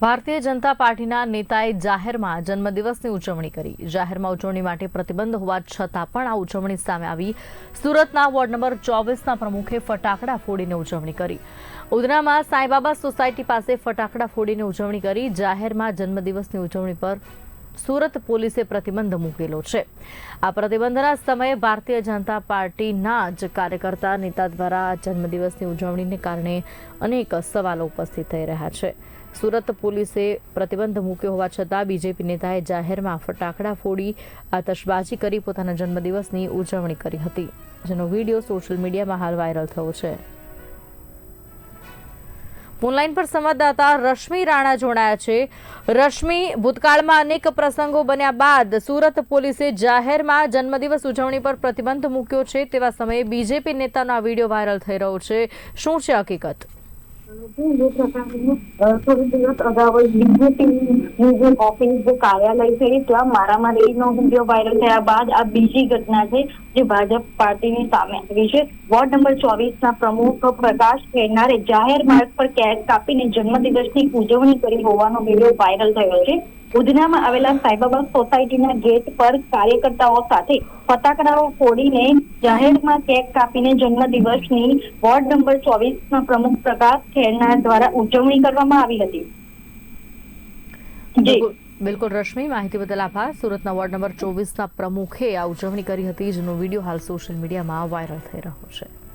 ભારતીય જનતા પાર્ટીના નેતાએ જાહેરમાં જન્મદિવસની ઉજવણી કરી. જાહેરમાં ઉજવણી માટે પ્રતિબંધ હોવા છતાં પણ આ ઉજવણી સામે આવી. સુરતના વોર્ડ નંબર ચોવીસના પ્રમુખે ફટાકડા ફોડીને ઉજવણી કરી. ઉધનામાં સાંઈબાબા સોસાયટી પાસે ફટાકડા ફોડીને ઉજવણી કરી. જાહેરમાં જન્મદિવસની ઉજવણી પર સુરત પોલીસે પ્રતિબંધ મૂકેલો છે. આ પ્રતિબંધના સમયે ભારતીય જનતા પાર્ટીના જ કાર્યકર્તા નેતા દ્વારા જન્મદિવસની ઉજવણીને કારણે અનેક સવાલો ઉપસ્થિત થઈ રહ્યા છે. સુરત પોલીસે પ્રતિબંધ મૂક્યો હોવા છતાં બીજેપી નેતાએ જાહેરમાં ફટાકડા ફોડી આતશબાજી કરી પોતાના જન્મદિવસની ઉજવણી કરી હતી. જેનો વીડિયો સોશિયલ મીડિયામાં હાલ વાયરલ થયો છે. ફોનલાઈન પર સંવાદદાતા રશ્મિ રાણા જોડાયા છે. રશ્મિ, ભૂતકાળમાં અનેક પ્રસંગો બન્યા બાદ સુરત પોલીસે જાહેરમાં જન્મદિવસ ઉજવણી પર પ્રતિબંધ મૂક્યો છે તેવા સમયે બીજેપી નેતાનો આ વીડિયો વાયરલ થઈ રહ્યો છે. શું છે હકીકત? વાયરલ થયા બાદ આ બીજી ઘટના છે જે ભાજપ પાર્ટીની સામે આવી છે વોર્ડ નંબર ચોવીસના પ્રમુખ પ્રકાશ ખેરનારે જાહેર માર્ગ પર કેક કાપીને જન્મદિવસની ઉજવણી કરી હોવાનો વીડિયો વાયરલ થયો છે ઉધનામાં આવેલા સાઈબાબા સોસાયટીના ગેટ પર કાર્યકર્તાઓ સાથે ફટાકડાઓ ફોડીને જાહેરમાં કેક કાપીને જન્મદિવસની વોર્ડ નંબર ચોવીસના પ્રમુખ પ્રકાશ ખેરનાર દ્વારા ઉજવણી કરવામાં આવી હતી. બિલકુલ- રશ્મિ, માહિતી બદલ આભાર. સુરતના વોર્ડ નંબર ચોવીસના પ્રમુખે આ ઉજવણી કરી હતી, જેનો વીડિયો હાલ સોશિયલ મીડિયામાં વાયરલ થઈ રહ્યો છે.